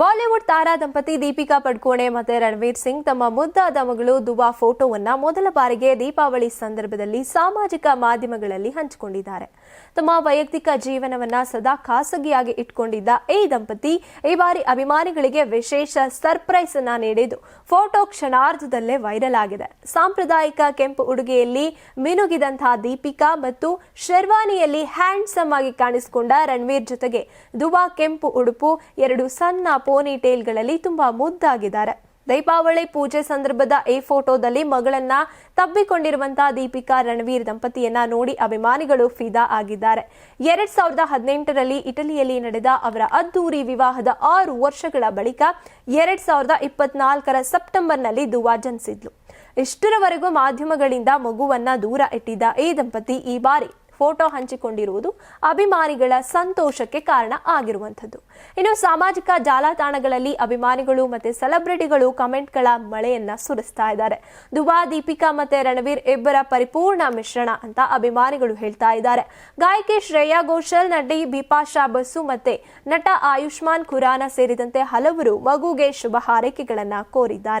Bollywood ತಾರಾ ದಂಪತಿ ದೀಪಿಕಾ ಪಡ್ಕೋಣೆ ಮತ್ತೆ ರಣವೀರ್ ಸಿಂಗ್ ತಮ್ಮ ಮುದ್ದಾದ ಮಗಳು ದುವಾ ಫೋಟೋವನ್ನ ಮೊದಲ ಬಾರಿಗೆ ದೀಪಾವಳಿ ಸಂದರ್ಭದಲ್ಲಿ ಸಾಮಾಜಿಕ ಮಾಧ್ಯಮಗಳಲ್ಲಿ ಹಂಚಿಕೊಂಡಿದ್ದಾರೆ. ತಮ್ಮ ವೈಯಕ್ತಿಕ ಜೀವನವನ್ನ ಸದಾ ಖಾಸಗಿಯಾಗಿ ಇಟ್ಕೊಂಡಿದ್ದ ಈ ದಂಪತಿ ಈ ಬಾರಿ ಅಭಿಮಾನಿಗಳಿಗೆ ವಿಶೇಷ ಸರ್ಪ್ರೈಸ್ ಅನ್ನ ನೀಡಿದ್ದು, ಫೋಟೋ ಕ್ಷಣಾರ್ಧದಲ್ಲೇ ವೈರಲ್ ಆಗಿದೆ. ಸಾಂಪ್ರದಾಯಿಕ ಕೆಂಪು ಉಡುಗೆಯಲ್ಲಿ ಮಿನುಗಿದಂತಹ ದೀಪಿಕಾ ಮತ್ತು ಶೆರ್ವಾನಿಯಲ್ಲಿ ಹ್ಯಾಂಡ್ಸಮ್ ಆಗಿ ಕಾಣಿಸಿಕೊಂಡ ರಣವೀರ್ ಜೊತೆಗೆ ದುವಾ ಕೆಂಪು ಉಡುಪು, ಎರಡು ಸಣ್ಣ ಪೋನಿ ಟೇಲ್ಗಳಲ್ಲಿ ತುಂಬಾ ಮುದ್ದಾಗಿದ್ದಾರೆ. ದೀಪಾವಳಿ ಪೂಜೆ ಸಂದರ್ಭದ ಈ ಫೋಟೋದಲ್ಲಿ ಮಗಳನ್ನ ತಬ್ಬಿಕೊಂಡಿರುವಂತಹ ದೀಪಿಕಾ ರಣವೀರ್ ದಂಪತಿಯನ್ನ ನೋಡಿ ಅಭಿಮಾನಿಗಳು ಫಿದಾ ಆಗಿದ್ದಾರೆ. ಎರಡ್ ಸಾವಿರದ ಹದಿನೆಂಟರಲ್ಲಿ ಇಟಲಿಯಲ್ಲಿ ನಡೆದ ಅವರ ಅದ್ದೂರಿ ವಿವಾಹದ ಆರು ವರ್ಷಗಳ ಬಳಿಕ ಎರಡ್ ಸಾವಿರದ ಇಪ್ಪತ್ನಾಲ್ಕರ ಸೆಪ್ಟೆಂಬರ್ನಲ್ಲಿ ದುವಾ ಜನಿಸಿದ್ಲು. ಇಷ್ಟರವರೆಗೂ ಮಾಧ್ಯಮಗಳಿಂದ ಮಗುವನ್ನ ದೂರ ಇಟ್ಟಿದ್ದ ಈ ದಂಪತಿ ಈ ಬಾರಿ ಫೋಟೋ ಹಂಚಿಕೊಂಡಿರುವುದು ಅಭಿಮಾನಿಗಳ ಸಂತೋಷಕ್ಕೆ ಕಾರಣ ಆಗಿರುವಂಥದ್ದು. ಇನ್ನು ಸಾಮಾಜಿಕ ಜಾಲತಾಣಗಳಲ್ಲಿ ಅಭಿಮಾನಿಗಳು ಮತ್ತೆ ಸೆಲೆಬ್ರಿಟಿಗಳು ಕಮೆಂಟ್ಗಳ ಮಳೆಯನ್ನ ಸುರಿಸ್ತಾ ಇದ್ದಾರೆ. ದುಬಾ ದೀಪಿಕಾ ಮತ್ತೆ ರಣವೀರ್ ಇಬ್ಬರ ಪರಿಪೂರ್ಣ ಮಿಶ್ರಣ ಅಂತ ಅಭಿಮಾನಿಗಳು ಹೇಳ್ತಾ ಇದ್ದಾರೆ. ಗಾಯಕಿ ಶ್ರೇಯಾ ಘೋಷಲ್, ನಟಿ ಬಿಪಾಶಾ ಬಸು ಮತ್ತೆ ನಟ ಆಯುಷ್ಮಾನ್ ಖುರಾನ ಸೇರಿದಂತೆ ಹಲವರು ಮಗುಗೆ ಶುಭ ಹಾರೈಕೆಗಳನ್ನ ಕೋರಿದ್ದಾರೆ.